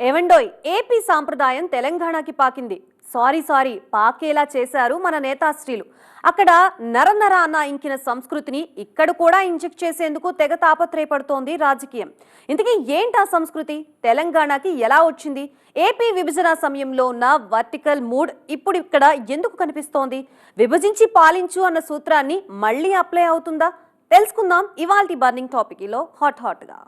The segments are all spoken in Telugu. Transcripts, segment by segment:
ఏవండోయ్ ఏపీ సాంప్రదాయం తెలంగాణకి పాకింది. సారీ సారీ పాకేలా చేశారు మన నేతాశ్రీలు అక్కడ నరనర అన్న ఇంకిన సంస్కృతిని ఇక్కడ కూడా ఇంజెక్ట్ చేసేందుకు తెగ తాపత్రయపడుతోంది రాజకీయం. ఇంతకీ ఏంటి ఆ సంస్కృతి? తెలంగాణకి ఎలా వచ్చింది? ఏపీ విభజన సమయంలో ఉన్న వర్టికల్ మూడ్ ఇప్పుడు ఇక్కడ ఎందుకు కనిపిస్తోంది? విభజించి పాలించు అన్న సూత్రాన్ని మళ్ళీ అప్లై అవుతుందా? తెలుసుకుందాం ఇవాల్టి బర్నింగ్ టాపిక్లో హాట్ హాట్గా.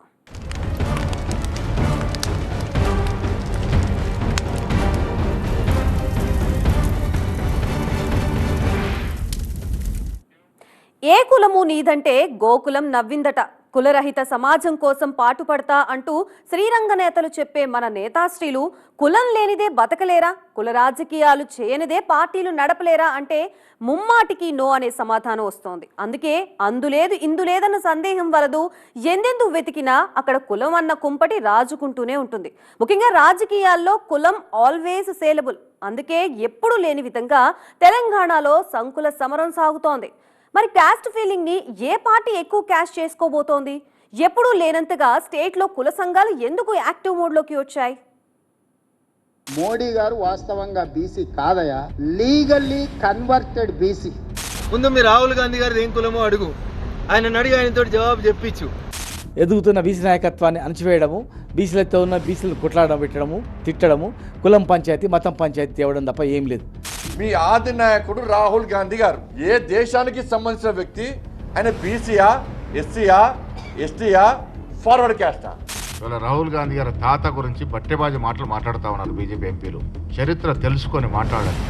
ఏ కులము నీదంటే గోకులం నవ్విందట. కులరహిత సమాజం కోసం పాటుపడతా అంటూ శ్రీరంగ నేతలు చెప్పే మన నేతాశ్రీలు కులం లేనిదే బతకలేరా? కుల రాజకీయాలు చేయనిదే పార్టీలు నడపలేరా అంటే ముమ్మాటికి నో అనే సమాధానం వస్తోంది. అందుకే అందులేదు ఇందులేదన్న సందేహం వలదు. ఎందెందు వెతికినా అక్కడ కులం అన్న కుంపటి రాజుకుంటూనే ఉంటుంది. ముఖ్యంగా రాజకీయాల్లో కులం ఆల్వేస్ సేలబుల్ అందుకే ఎప్పుడూ లేని విధంగా తెలంగాణలో సంకుల సమరం సాగుతోంది. మరి క్యాస్ట్ ఫీలింగ్ని ఏ పార్టీ ఎక్కువ క్యాష్ చేసుకోబోతోంది? ఎప్పుడూ లేనంతగా స్టేట్లో కుల సంఘాలు ఎందుకు యాక్టివ్ మోడ్లోకి వచ్చాయి? మోడీ గారు వాస్తవంగా బీసీ కాదయా? Legally converted BC. ముందు మీ రాహుల్ గాంధీ గారిది ఏం కులమో అడుగు. ఆయన అడిగి ఆయనతో జవాబు చెప్పించు. ఎదుగుతున్న బీసీ నాయకత్వాన్ని అణచివేయడము బీసీలతో ఉన్న బీసీలు కొట్లాడడం పెట్టడము తిట్టడము కులం పంచాయతీ మతం పంచాయతీ తేవడం తప్ప ఏం లేదు. మీ ఆది నాయకుడు రాహుల్ గాంధీ గారు. ఏ దేశానికి సంబంధించిన వ్యక్తి? ఆయన బీసీయా ఎస్సీయా ఎస్టీయా? ఫార్వర్డ్ క్యాస్టా ఇవాళ రాహుల్ గాంధీ గారి తాత గురించి బట్టెబాజీ మాటలు మాట్లాడుతూ ఉన్నారు బీజేపీ ఎంపీలు. చరిత్ర తెలుసుకొని మాట్లాడాలి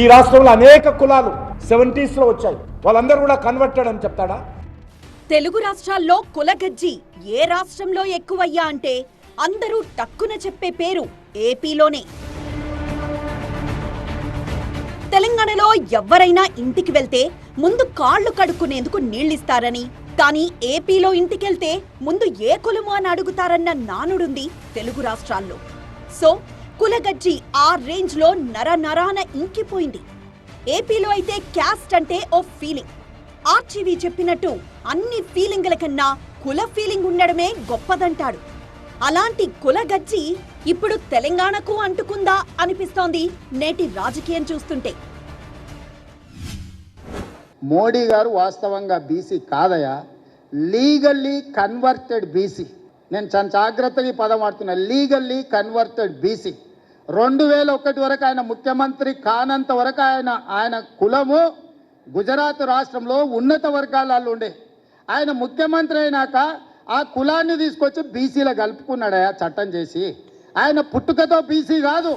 ఈ రాష్ట్రంలో అనేక కులాలు సెవెంటీస్లో వచ్చాయి. వాళ్ళందరూ కూడా కన్వర్టెడ్ అని చెప్తాడా? తెలుగు రాష్ట్రాల్లో కులగజ్జి ఏ రాష్ట్రంలో ఎక్కువయ్యా అంటే అందరూ టక్కున చెప్పే పేరు ఏపీలోనే తెలంగాణలో ఎవరైనా ఇంటికి వెళ్తే ముందు కాళ్ళు కడుక్కునేందుకు నీళ్ళిస్తారని. కానీ ఏపీలో ఇంటికెళ్తే ముందు ఏ కులము అని అడుగుతారన్న నానుడుంది తెలుగు రాష్ట్రాల్లో. సో కులగజ్జి ఆ రేంజ్లో నర నరాన ఇంకిపోయింది. ఏపీలో అయితే క్యాస్ట్ అంటే ఓ ఫీలింగ్. ఆర్చీవీ చెప్పినట్టు అన్ని ఫీలింగుల కన్నా కుల ఫీలింగ్ ఉండడమే గొప్పదంటాడు. అలాంటి కుల గజ్జి ఇప్పుడు తెలంగాణకు అంటుకుందా అనిపిస్తోంది నేటి రాజకీయం చూస్తుంటే. మోడీ గారు వాస్తవంగా బీసీ కాదయా? Legally converted BC. నేను చాలా జాగ్రత్తగా ఈ పదం వాడుతున్నా. Legally converted BC. రెండు వేల ఒకటి వరకు ఆయన ముఖ్యమంత్రి కానంత వరకు ఆయన ఆయన కులము గుజరాత్ రాష్ట్రంలో ఉన్నత వర్గాలలో ఉండే. ఆయన ముఖ్యమంత్రి అయినాక ఆ కులాన్ని తీసుకొచ్చి బీసీలో కలుపుకున్నాడయా చట్టం చేసి? ఆయన పుట్టుకతో బీసీ కాదు.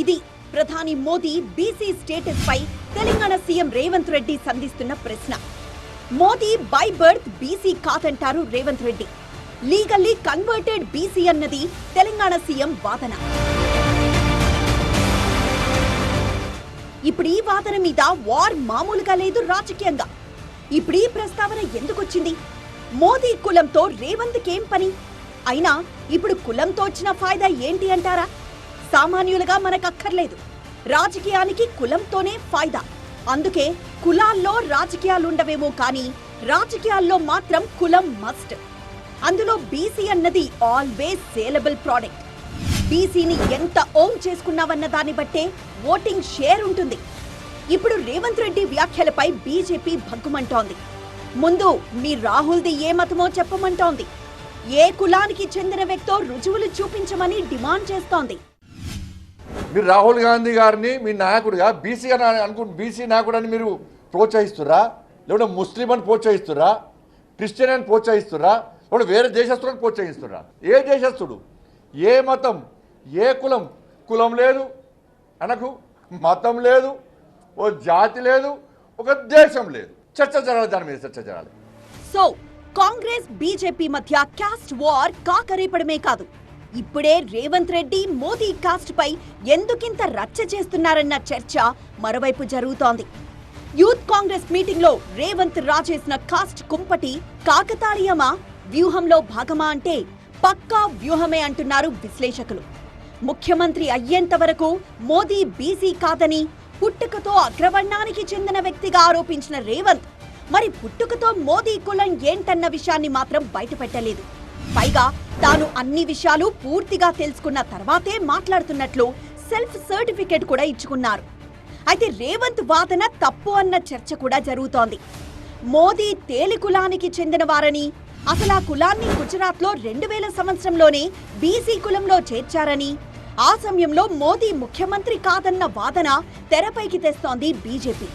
ఇది ప్రధాని మోదీ బీసీ స్టేటస్ పై తెలంగాణ సీఎం రేవంత్ రెడ్డి సంధిస్తున్న ప్రశ్న. మోదీ బై బర్త్ బీసీ కాదంటారు Revanth Reddy. Legally converted BC అన్నది తెలంగాణ సీఎం వాదన. ఇప్పుడు ఈ వాదన మీద వార్ మామూలుగా లేదు రాజకీయంగా. ఇప్పుడు ఈ ప్రస్తావన ఎందుకొచ్చింది? మోదీ కులంతో రేవంత్కేం పని? అయినా ఇప్పుడు కులంతో వచ్చిన ఫాయిదా ఏంటి అంటారా? సామాన్యులుగా మనకక్కర్లేదు. రాజకీయానికి కులంతోనే ఫాయిదా. అందుకే కులాల్లో రాజకీయాలుండవేమో కానీ రాజకీయాల్లో మాత్రం కులం మస్ట్ అందులో బీసీ అన్నది ఆల్వేస్ సేలబుల్ ప్రోడక్ట్ బీసీని ఎంత ఓన్ చేసుకున్నావన్న దాన్ని బట్టే ఓటింగ్ షేర్ ఉంటుంది. ఇప్పుడు రేవంత్ రెడ్డి వ్యాఖ్యలపై బీజేపీ భగ్గుమంటోంది. ముందు మీ రాహుల్ది ఏ మతమో చెప్పమంటోంది. ఏ కులానికి చెందిన వ్యక్తో రుజువులు చూపించమని డిమాండ్ చేస్తోంది. మీరు రాహుల్ గాంధీ గారిని మీ నాయకుడిగా బీసీగా అనుకుని బీసీ నాయకుడు అని మీరు ప్రోత్సహిస్తురా లేకుంటే ముస్లిం అని ప్రోత్సహిస్తురా క్రిస్టియన్ అని ప్రోత్సహిస్తురా లేకుంటే వేరే దేశస్తులను ప్రోత్సహిస్తురా ఏ దేశస్తుడు ఏ మతం ఏ కులం? కులం లేదు అనకు. మతం లేదు ఓ జాతి లేదు ఒక దేశం లేదు. చర్చ జరగాలి దాని మీద చర్చ జరగాలి. సో కాంగ్రెస్ బీజేపీ మధ్య కాస్ట్ వార్ కాకరేపడమే కాదు. ఇప్పుడే రేవంత్ రెడ్డి మోదీ కాస్ట్ పై ఎందుకింత రచ్చ చేస్తున్నారన్న చర్చ మరోవైపు జరుగుతోంది. యూత్ కాంగ్రెస్ మీటింగ్లో రేవంత్ రాజేసిన కాస్ట్ కుంపటి కాకతాళీయమా? వ్యూహంలో భాగమా అంటే పక్కా వ్యూహమే అంటున్నారు విశ్లేషకులు. ముఖ్యమంత్రి అయ్యేంత వరకు మోదీ బీసీ కాదని పుట్టుకతో అగ్రవర్ణానికి చెందిన వ్యక్తిగా ఆరోపించిన రేవంత్ మరి పుట్టుకతో మోదీ కులం ఏంటన్న విషయాన్ని మాత్రం బయటపెట్టలేదు. పైగా తాను అన్ని విషయాలు పూర్తిగా తెలుసుకున్న తర్వాతే మాట్లాడుతున్నట్లు సెల్ఫ్ సర్టిఫికేట్ కూడా ఇచ్చుకున్నారు. అయితే రేవంత్ వాదన తప్పు అన్న చర్చ కూడా జరుగుతోంది. మోదీ తేలి కులానికి చెందిన వారని అసలు ఆ కులాన్ని గుజరాత్లో రెండు వేల సంవత్సరంలోనే బీసీ కులంలో చేర్చారని ఆ సమయంలో మోదీ ముఖ్యమంత్రి కాదన్న వాదన తెరపైకి తెస్తోంది బీజేపీ.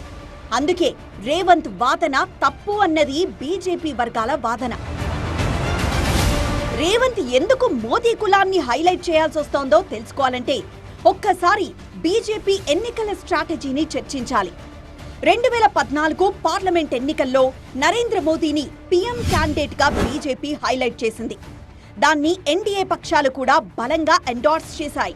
అందుకే రేవంత్ వాదన తప్పు అన్నది బీజేపీ వర్గాల వాదన. రేవంత్ ఎందుకు మోదీ కులాన్ని హైలైట్ చేయాల్సి వస్తోందో తెలుసుకోవాలంటే ఒక్కసారి బీజేపీ ఎన్నికల స్ట్రాటజీని చర్చించాలి. రెండు వేల పద్నాలుగు పార్లమెంట్ ఎన్నికల్లో నరేంద్ర మోదీని పీఎం క్యాండిడేట్గా బీజేపీ హైలైట్ చేసింది. దాన్ని ఎన్డీఏ పక్షాలు కూడా బలంగా ఎండార్స్ చేశాయి.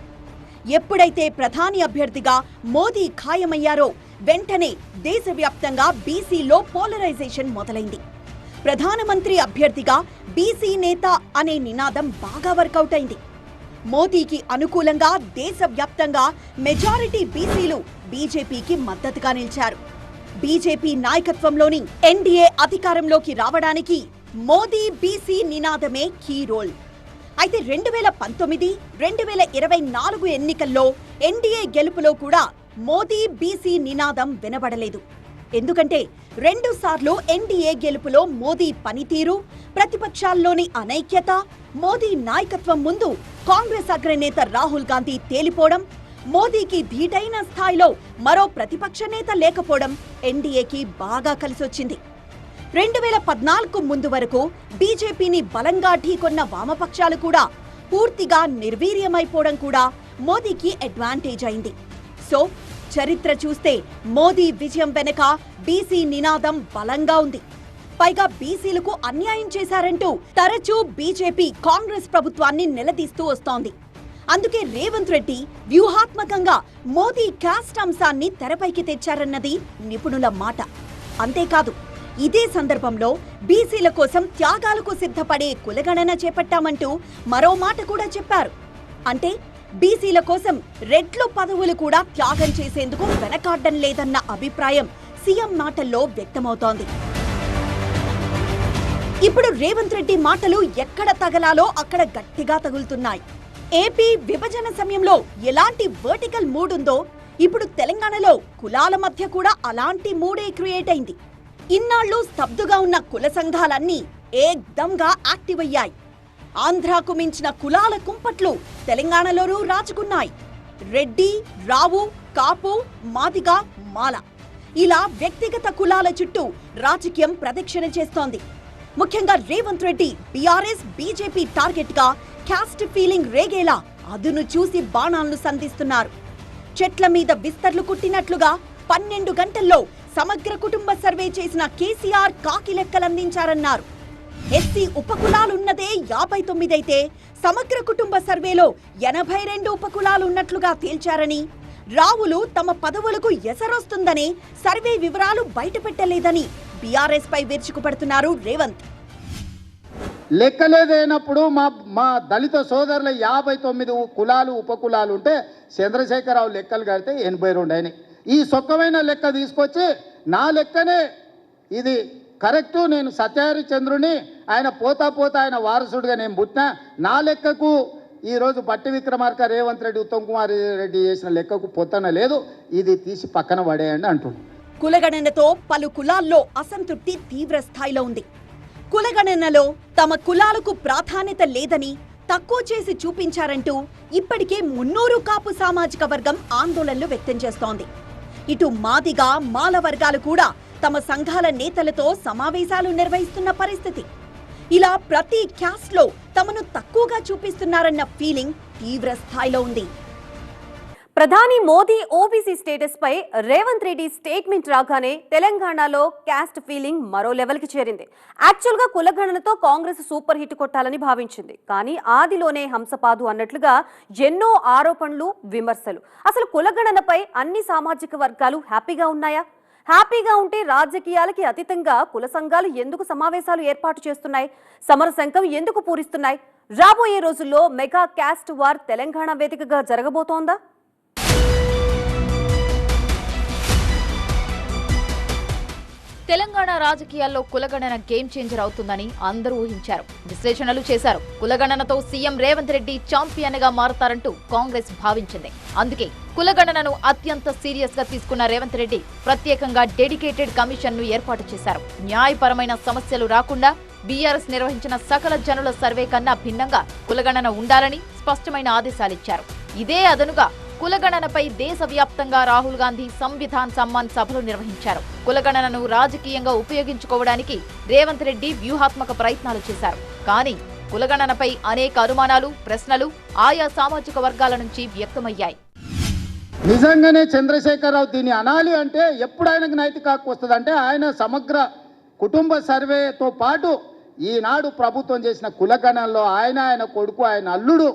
ఎప్పుడైతే ప్రధాని అభ్యర్థిగా మోదీ ఖాయమయ్యారో వెంటనే దేశవ్యాప్తంగా బీసీలో పోలరైజేషన్ మొదలైంది. ప్రధానమంత్రి అభ్యర్థిగా బీసీ నేత అనే నినాదం బాగా వర్కౌట్ అయింది. మోదీకి అనుకూలంగా దేశవ్యాప్తంగా మెజారిటీ బీసీలు బీజేపీకి మద్దతుగా నిలిచారు. బీజేపీ నాయకత్వంలోని ఎన్డీఏ అధికారంలోకి రావడానికి మోదీ బీసీ నినాదమే కీ రోల్. అయితే రెండు వేల పంతొమ్మిది రెండు వేల ఇరవై నాలుగు ఎన్నికల్లో ఎన్డీఏ గెలుపులో కూడా మోదీ బీసీ నినాదం వినబడలేదు. ఎందుకంటే రెండు సార్లు ఎన్డీఏ గెలుపులో మోదీ పనితీరు ప్రతిపక్షాల్లోని అనైక్యత మోదీ నాయకత్వం ముందు కాంగ్రెస్ అగ్రనేత రాహుల్ గాంధీ తేలిపోవడం మోదీకి ధీటైన స్థాయిలో మరో ప్రతిపక్ష నేత లేకపోవడం ఎన్డీఏకి బాగా కలిసొచ్చింది. రెండు వేల పద్నాలుగు ముందు వరకు బీజేపీని బలంగా ఢీకొన్న వామపక్షాలు కూడా పూర్తిగా నిర్వీర్యమైపోవడం కూడా మోదీకి అడ్వాంటేజ్ అయింది. సో చరిత్ర చూస్తే మోదీ విజయం వెనక బీసీ నినాదం బలంగా ఉంది. పైగా బీసీలకు అన్యాయం చేశారంటూ తరచూ బీజేపీ కాంగ్రెస్ ప్రభుత్వాన్ని నిలదీస్తూ వస్తోంది. అందుకే రేవంత్ రెడ్డి వ్యూహాత్మకంగా మోదీ క్యాస్ట్ అంశాన్ని తెరపైకి తెచ్చారన్నది నిపుణుల మాట. అంతేకాదు ఇదే సందర్భంలో బీసీల కోసం త్యాగాలకు సిద్ధపడే కులగణన చేపట్టామంటూ మరో మాట కూడా చెప్పారు. అంటే బీసీల కోసం రెడ్లు పదవులు కూడా త్యాగం చేసేందుకు వెనకాడడం లేదన్న అభిప్రాయం సీఎం మాటల్లో వ్యక్తమవుతోంది. ఇప్పుడు రేవంత్ రెడ్డి మాటలు ఎక్కడ తగలాలో అక్కడ గట్టిగా తగులుతున్నాయి. ఏపీ విభజన సమయంలో ఎలాంటి వర్టికల్ మూడ్ ఉందో ఇప్పుడు తెలంగాణలో కులాల మధ్య కూడా అలాంటి మూడే క్రియేట్ అయింది. ఇన్నాళ్ళు స్తబ్దుగా ఉన్న కుల సంఘాలన్నీ ఏక్దంగా యాక్టివ్ అయ్యాయి. ఆంధ్రాకు మించిన కులాల కుంపట్లు తెలంగాణలోనూ రాచుకున్నాయి రెడ్డి రావు కాపు మాదిగ మాల. ఇలా వ్యక్తిగత కులాల చుట్టూ రాజకీయం ప్రదక్షిణ చేస్తోంది. ముఖ్యంగా రేవంత్ రెడ్డి బీఆర్ఎస్ బీజేపీ టార్గెట్గా క్యాస్ట్ ఫీలింగ్ రేగేలా అదును చూసి బాణాలను సంధిస్తున్నారు. చెట్ల మీద విస్తర్లు కుట్టినట్లుగా పన్నెండు గంటల్లో సమగ్ర కుటుంబ సర్వే చేసిన కేసీఆర్ కాకి లెక్కలందించారన్నారు. ఎస్సీ ఉపకులాలున్నదే యాభై తొమ్మిదైతే సమగ్ర కుటుంబ సర్వేలో ఎనభై రెండు ఉపకులాలున్నట్లుగా తేల్చారని రావులు తమ పదవులకు ఎసరొస్తుందని సర్వే వివరాలు బయటపెట్టలేదని బీఆర్ఎస్ పై విరుచుకుపడుతున్నారు రేవంత్. లెక్కలేదైనప్పుడు మా మా దళిత సోదరుల యాభై తొమ్మిది కులాలు ఉపకులాలు ఉంటే చంద్రశేఖరరావు లెక్కలు కడితే ఎనభై రెండు అయినాయి. ఈ సొక్కమైన లెక్క తీసుకొచ్చి నా లెక్కనే ఇది కరెక్టు నేను సత్యహరి చంద్రుని ఆయన పోతా పోతా ఆయన వారసుడిగా నేను పుట్టినా నా లెక్కకు ఈరోజు బట్టి విక్రమార్క రేవంత్ రెడ్డి ఉత్తమ్ కుమార్ రెడ్డి చేసిన లెక్కకు పొత్తన లేదు ఇది తీసి పక్కన పడేయండి అంటున్నాడు కులగణనతో పలు కులాల్లో అసంతృప్తి తీవ్ర స్థాయిలో ఉంది. కులగణనలో తమ కులాలకు ప్రాధాన్యత లేదని తక్కువ చేసి చూపించారంటూ ఇప్పటికే మున్నూరు కాపు సామాజిక వర్గం ఆందోళనలు వ్యక్తం చేస్తోంది. ఇటు మాదిగా మాల వర్గాలు కూడా తమ సంఘాల నేతలతో సమావేశాలు నిర్వహిస్తున్న పరిస్థితి. ఇలా ప్రతి క్యాస్ట్లో తమను తక్కువగా చూపిస్తున్నారన్న ఫీలింగ్ తీవ్ర స్థాయిలో ఉంది. ప్రధాని మోదీ ఓబీసీ స్టేటస్ పై రేవంత్ రెడ్డి స్టేట్మెంట్ రాగానే తెలంగాణలో క్యాస్ట్ ఫీలింగ్ మరో లెవెల్కి చేరింది. యాక్చువల్గా కులగణనతో కాంగ్రెస్ సూపర్ హిట్ కొట్టాలని భావించింది. కానీ ఆదిలోనే హంసపాదు అన్నట్లుగా ఎన్నో ఆరోపణలు విమర్శలు. అసలు కులగణనపై అన్ని సామాజిక వర్గాలు హ్యాపీగా ఉన్నాయా? హ్యాపీగా ఉంటే రాజకీయాలకి అతీతంగా కుల సంఘాలు ఎందుకు సమావేశాలు ఏర్పాటు చేస్తున్నాయి? సమర సంఘం ఎందుకు పూరిస్తున్నాయి? రాబోయే రోజుల్లో మెగా క్యాస్ట్ వార్ తెలంగాణ వేదికగా జరగబోతోందా? తెలంగాణ రాజకీయాల్లో కులగణన గేమ్ చేంజర్ అవుతుందని అందరూ ఊహించారు. విశ్లేషణలు చేశారు. కులగణనతో సీఎం రేవంత్ రెడ్డి ఛాంపియన్గా మారతారంటూ కాంగ్రెస్ భావించింది. అందుకే కులగణనను అత్యంత సీరియస్గా తీసుకున్న రేవంత్ రెడ్డి ప్రత్యేకంగా డెడికేటెడ్ కమిషన్ను ఏర్పాటు చేశారు. న్యాయపరమైన సమస్యలు రాకుండా బీఆర్ఎస్ నిర్వహించిన సకల జనుల సర్వే కన్నా భిన్నంగా కులగణన ఉండాలని స్పష్టమైన ఆదేశాలిచ్చారు. ఇదే అదనుగా కులగణనపై దేశవ్యాప్తంగా రాహుల్ గాంధీ సంవిధాన్ సమ్మాన్ సభలు నిర్వహించారు. కులగణనను రాజకీయంగా ఉపయోగించుకోవడానికి రేవంత్ రెడ్డి వ్యూహాత్మక ప్రయత్నాలు చేశారు. కానీ కులగణనపై అనేక అనుమానాలు ప్రశ్నలు ఆయా సామాజిక వర్గాల నుంచి వ్యక్తమయ్యాయి. నిజంగానే చంద్రశేఖరరావు దీన్ని అనాలి అంటే ఎప్పుడు ఆయనకు నైతిక హక్కు వస్తుందంటే ఆయన సమగ్ర కుటుంబ సర్వేతో పాటు ఈనాడు ప్రభుత్వం చేసిన కులగణంలో ఆయన ఆయన కొడుకు ఆయన అల్లుడు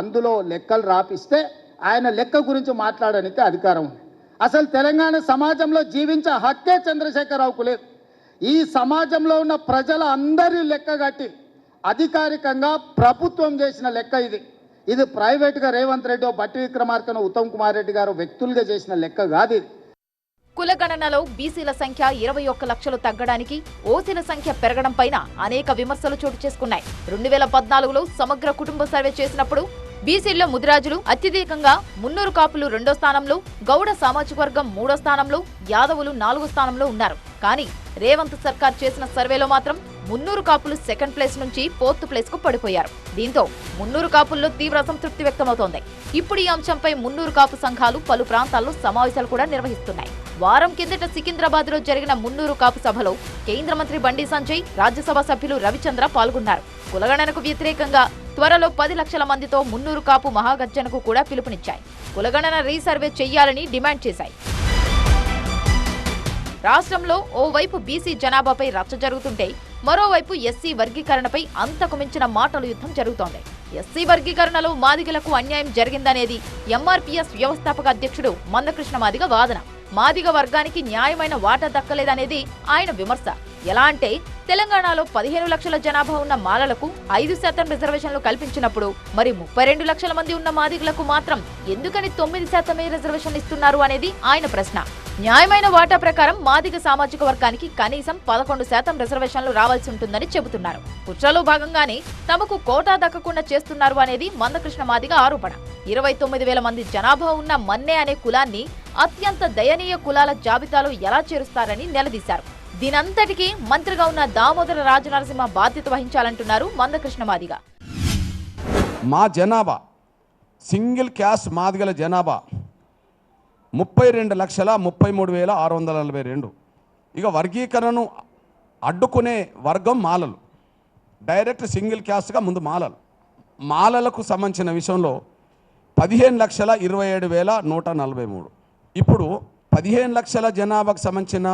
అందులో లెక్కలు రాపిస్తే ఆయన లెక్క గురించి మాట్లాడడానికి అధికారం ఉంది. అసలు తెలంగాణ సమాజంలో జీవించే హక్కే చంద్రశేఖరరావుకు లేదు. ఈ సమాజంలో ఉన్న ప్రజల అందరి లెక్క కట్టి అధికారికంగా ప్రభుత్వం చేసిన లెక్క ఇది. ఇది ప్రైవేట్గా రేవంత్ రెడ్డి బట్టి విక్రమార్కను ఉత్తమ్ కుమార్ రెడ్డి గారు వ్యక్తులుగా చేసిన లెక్క కాదు ఇది. కులగణనలో బీసీల సంఖ్య ఇరవై ఒక్క లక్షలు తగ్గడానికి ఓసీల సంఖ్య పెరగడం పైన అనేక విమర్శలు చోటు చేసుకున్నాయి. రెండు వేల పద్నాలుగులో సమగ్ర కుటుంబ సర్వే చేసినప్పుడు బీసీల్లో ముదిరాజులు అత్యధికంగా మున్నూరు కాపులు రెండో స్థానంలో గౌడ సామాజిక వర్గం మూడో స్థానంలో యాదవులు నాలుగో స్థానంలో ఉన్నారు. కానీ రేవంత్ సర్కార్ చేసిన సర్వేలో మాత్రం మున్నూరు కాపులు సెకండ్ ప్లేస్ నుంచి ఫోర్త్ ప్లేస్కు పడిపోయారు. దీంతో మున్నూరు కాపుల్లో తీవ్ర అసంతృప్తి వ్యక్తమవుతోంది. ఇప్పుడు ఈ అంశంపై మున్నూరు కాపు సంఘాలు పలు ప్రాంతాల్లో సమావేశాలు కూడా నిర్వహిస్తున్నాయి. వారం కిందట సికింద్రాబాద్లో జరిగిన మున్నూరు కాపు సభలో కేంద్ర మంత్రి బండి సంజయ్ రాజ్యసభ సభ్యులు రవిచంద్ర పాల్గొన్నారు. కులగణనకు వ్యతిరేకంగా త్వరలో పది లక్షల మందితో మున్నూరు కాపు మహాగర్జనకు కూడా పిలుపునిచ్చాయి. కులగణన రీసర్వే చేయాలని డిమాండ్ చేశాయి. రాష్ట్రంలో ఓవైపు బీసీ జనాభాపై రచ్చ జరుగుతుంటే మరోవైపు ఎస్సీ వర్గీకరణపై అంతకు మించిన మాటల యుద్ధం జరుగుతోంది. ఎస్సీ వర్గీకరణలో మాదిగలకు అన్యాయం జరిగిందనేది ఎంఆర్పీఎస్ వ్యవస్థాపక అధ్యక్షుడు మందకృష్ణ మాదిగ వాదన. మాదిగ వర్గానికి న్యాయమైన వాటా దక్కలేదనేది ఆయన విమర్శ. ఎలా అంటే తెలంగాణలో పదిహేను లక్షల జనాభా ఉన్న మాలలకు ఐదు శాతం రిజర్వేషన్లు కల్పించినప్పుడు మరి ముప్పై రెండు లక్షల మంది ఉన్న మాదిగలకు మాత్రం ఎందుకని తొమ్మిది శాతమే రిజర్వేషన్ ఇస్తున్నారు అనేది ఆయన ప్రశ్న. న్యాయమైన వాటా ప్రకారం మాదిగ సామాజిక వర్గానికి కనీసం పదకొండు శాతం రిజర్వేషన్లు రావాల్సి ఉంటుందని చెబుతున్నారు. కుట్రలో భాగంగానే తమకు కోటా దక్కకుండా చేస్తున్నారు అనేది మందకృష్ణ మాదిగ ఆరోపణ. ఇరవై తొమ్మిది వేల మంది జనాభా ఉన్న మన్నే అనే కులాన్ని అత్యంత దయనీయ కులాల జాబితాలో ఎలా చేరుస్తారని నిలదీశారు. దీనంతటికీ మంత్రిగా ఉన్న దామోదర రాజనరసింహ బాధ్యత వహించాలంటున్నారు మందకృష్ణ మాదిగ. మా జనాభా సింగిల్ క్యాస్ట్ మాదిగల జనాభా ముప్పై రెండు లక్షల ముప్పై మూడు వేల ఆరు వందల నలభై రెండు. ఇక వర్గీకరణను అడ్డుకునే వర్గం మాలలు. డైరెక్ట్ సింగిల్ క్యాస్ట్గా ముందు మాలలు. మాలలకు సంబంధించిన విషయంలో పదిహేను లక్షల ఇరవై ఏడు వేల నూట నలభై మూడు. ఇప్పుడు పదిహేను లక్షల జనాభాకు సంబంధించిన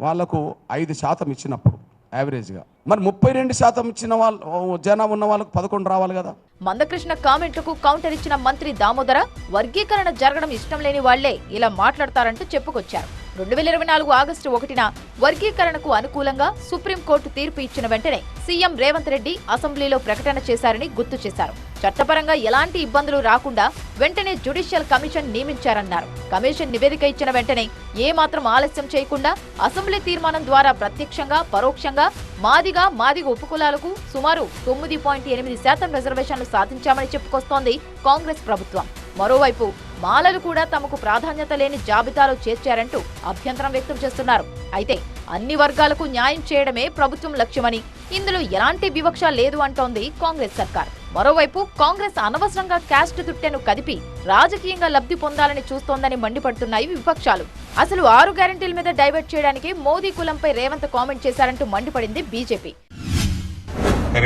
వాళ్ళకు ఐదు శాతం ఇచ్చినప్పుడు యావరేజ్గా. మరి ముప్పై రెండు శాతం ఇచ్చిన వాళ్ళు జనా ఉన్న వాళ్ళకు పదకొండు రావాలి కదా. మందకృష్ణ కామెంట్లకు కౌంటర్ ఇచ్చిన మంత్రి దామోదర వర్గీకరణ జరగడం ఇష్టం లేని వాళ్ళే ఇలా మాట్లాడతారంటూ చెప్పుకొచ్చారు. రెండు వేల ఇరవై నాలుగు ఆగస్టు ఒకటిన వర్గీకరణకు అనుకూలంగా సుప్రీంకోర్టు తీర్పు ఇచ్చిన వెంటనే సీఎం రేవంత్ రెడ్డి అసెంబ్లీలో ప్రకటన చేశారని గుర్తు చేశారు. చట్టపరంగా ఎలాంటి ఇబ్బందులు రాకుండా వెంటనే జ్యుడిషియల్ కమిషన్ నియమించారన్నారు. కమిషన్ నివేదిక ఇచ్చిన వెంటనే ఏమాత్రం ఆలస్యం చేయకుండా అసెంబ్లీ తీర్మానం ద్వారా ప్రత్యక్షంగా పరోక్షంగా మాదిగా మాదిగ ఉపకులాలకు సుమారు తొమ్మిది పాయింట్ ఎనిమిది శాతం రిజర్వేషన్లు సాధించామని చెప్పుకొస్తోంది కాంగ్రెస్ ప్రభుత్వం. మరోవైపు మాలలు కూడా తమకు ప్రాధాన్యత లేని జాబితాలో చేర్చారంటూ అభ్యంతరం వ్యక్తం చేస్తున్నారు. అయితే అన్ని వర్గాలకు న్యాయం చేయడమే ప్రభుత్వం లక్ష్యమని ఇందులో ఎలాంటి వివక్ష లేదు అంటోంది కాంగ్రెస్ సర్కార్. మరోవైపు కాంగ్రెస్ అనవసరంగా క్యాస్ట్ తుట్టెను కదిపి రాజకీయంగా లబ్ధి పొందాలని చూస్తోందని మండిపడుతున్నాయి విపక్షాలు. అసలు ఆరు గ్యారంటీల మీద డైవర్ట్ చేయడానికి మోదీ కులంపై రేవంత్ కామెంట్ చేశారంటూ మండిపడింది బీజేపీ.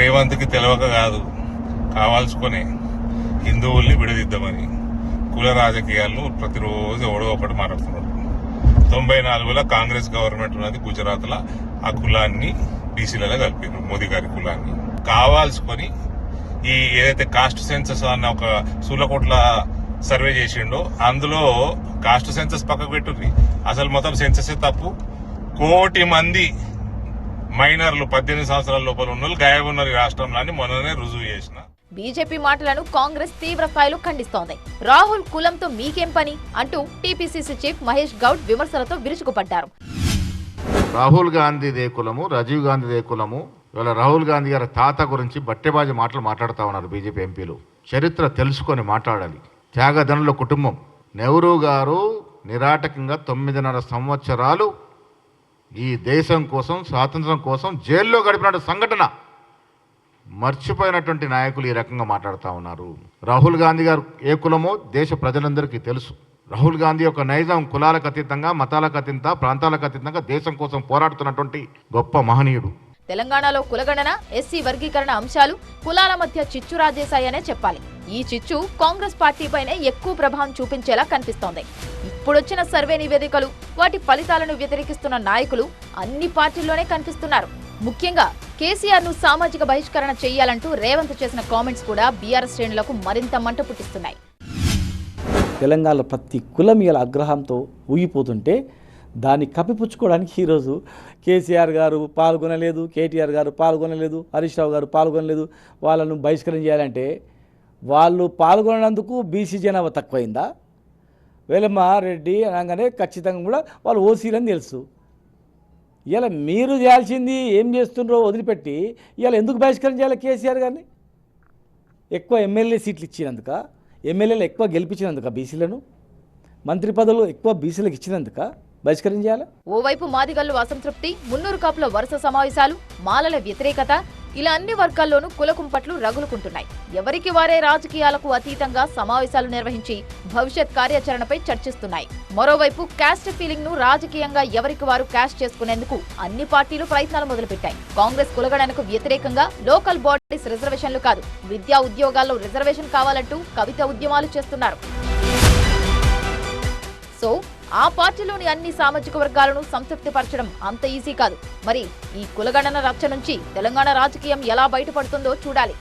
రేవంత్కి తెలవక కాదు కావాల్సుకొని హిందువుల్ని విడదిద్దామని కుల రాజకీయాలను ప్రతిరోజు ఎవడో ఒకటి మాట్లాడుతున్నాడు. తొంభై నాలుగులో కాంగ్రెస్ గవర్నమెంట్ ఉన్నది గుజరాత్లో ఆ కులాన్ని బీసీలలో కలిపారు మోదీ గారి కులాన్ని. కావాల్సుకొని ఈ ఏదైతే కాస్ట్ సెన్సస్ అన్న ఒక సూలకోట్ల సర్వే చేసిండో అందులో కాస్ట్ సెన్సస్ పక్కకు పెట్టుర్రి. అసలు మొత్తం సెన్సస్ తప్పు. కోటి మంది మైనర్లు పద్దెనిమిది సంవత్సరాల లోపల ఉన్న వాళ్ళు గాయబ్ ఉన్నారు ఈ రాష్ట్రంలో అని మొన్ననే రుజువు చేసిన. బీజేపీ మాటలను కాంగ్రెస్ తీవ్ర స్థాయిలో ఖండిస్తోంది. రాహుల్ కులంతో మీకేం పని అంటూ టీపీసీసీ చీఫ్ మహేష్ గౌడ్ విమర్శలతో విరుచుకుపడ్డారు. రాహుల్ గాంధీదే కులము రాజీవ్ గాంధీదే కులము ఇవాళ రాహుల్ గాంధీ గారి తాత గురించి బట్టెబాజీ మాటలు మాట్లాడుతూ ఉన్నారు బీజేపీ ఎంపీలు. చరిత్ర తెలుసుకొని మాట్లాడాలి. త్యాగధనుల కుటుంబం. నెహ్రూ గారు నిరాటకంగా తొమ్మిదిన్నర సంవత్సరాలు ఈ దేశం కోసం స్వాతంత్రం కోసం జైల్లో గడిపిన సంఘటన. మర్చిపోయినటువంటి నాయకులు ఈ రకంగా మాట్లాడుతూ ఉన్నారు. రాహుల్ గాంధీ గారు ఏ కులమో దేశ ప్రజలందరికీ తెలుసు. రాహుల్ గాంధీ యొక్క నైజం కులాలకు అతీతంగా మతాలకు అతీతంగా ప్రాంతాలకు అతీతంగా దేశం కోసం పోరాడుతున్నటువంటి గొప్ప మహనీయుడు. తెలంగాణలో కులగణన ఎస్సీ వర్గీకరణ అంశాలు కులాల మధ్య చిచ్చు రాజేశాయనే చెప్పాలి. ఈ చిచ్చు కాంగ్రెస్ పార్టీపైనే ఎక్కువ ప్రభావం చూపించేలా కనిపిస్తోంది. ఇప్పుడొచ్చిన సర్వే నివేదికలు వాటి ఫలితాలను వ్యతిరేకిస్తున్న నాయకులు అన్ని పార్టీల్లోనే కనిపిస్తున్నారు. ముఖ్యంగా కేసీఆర్ను సామాజిక బహిష్కరణ చేయాలంటూ రేవంత్ చేసిన కామెంట్స్ కూడా బీఆర్ఎస్ శ్రేణులకు మరింత మంట పుట్టిస్తున్నాయి. తెలంగాణలో ప్రతి కులం ఇలా ఆగ్రహంతో ఊగిపోతుంటే దాన్ని కప్పిపుచ్చుకోవడానికి ఈరోజు కేసీఆర్ గారు పాల్గొనలేదు కేటీఆర్ గారు పాల్గొనలేదు హరీష్ రావు గారు పాల్గొనలేదు వాళ్ళను బహిష్కరణ చేయాలంటే వాళ్ళు పాల్గొనందుకు బీసీ జనాభా తక్కువైందా? వేలమ్మారెడ్డి అనగానే ఖచ్చితంగా కూడా వాళ్ళు ఓసీలని తెలుసు. ఇలా మీరు చేయాల్సింది ఏం చేస్తుండ్రో వదిలిపెట్టి ఇవాళ ఎందుకు బహిష్కరణ చేయాలి కేసీఆర్ గారిని? ఎక్కువ ఎమ్మెల్యే సీట్లు ఇచ్చినందుక ఎమ్మెల్యేలు ఎక్కువ గెలిపించినందుక బీసీలను? మంత్రి పదవులు ఎక్కువ బీసీలకు ఇచ్చినందుక బహిష్కరించాలి? ఓవైపు మాదిగల్లు అసంతృప్తి మున్నూరు కాపుల వరుస సమావేశాలు మాలల వ్యతిరేకత ఇలా అన్ని వర్గాల్లోనూ కులకుంపట్లు రగులుకుంటున్నాయి. ఎవరికి వారే రాజకీయాలకు అతీతంగా సమావేశాలు నిర్వహించి భవిష్యత్ కార్యాచరణపై చర్చిస్తున్నాయి. మరోవైపు క్యాస్ట్ ఫీలింగ్ను రాజకీయంగా ఎవరికి వారు క్యాష్ చేసుకునేందుకు అన్ని పార్టీలు ప్రయత్నాలు మొదలుపెట్టాయి. కాంగ్రెస్ కులగణనకు వ్యతిరేకంగా లోకల్ బాడీస్ రిజర్వేషన్లు కాదు విద్యా ఉద్యోగాల్లో రిజర్వేషన్ కావాలంటూ కవిత ఉద్యమాలు చేస్తున్నారు. సో ఆ పార్టీలోని అన్ని సామాజిక వర్గాలను సంతృప్తిపరచడం అంత ఈజీ కాదు. మరి ఈ కులగణన రచ్చ నుంచి తెలంగాణ రాజకీయం ఎలా బయటపడుతుందో చూడాలి.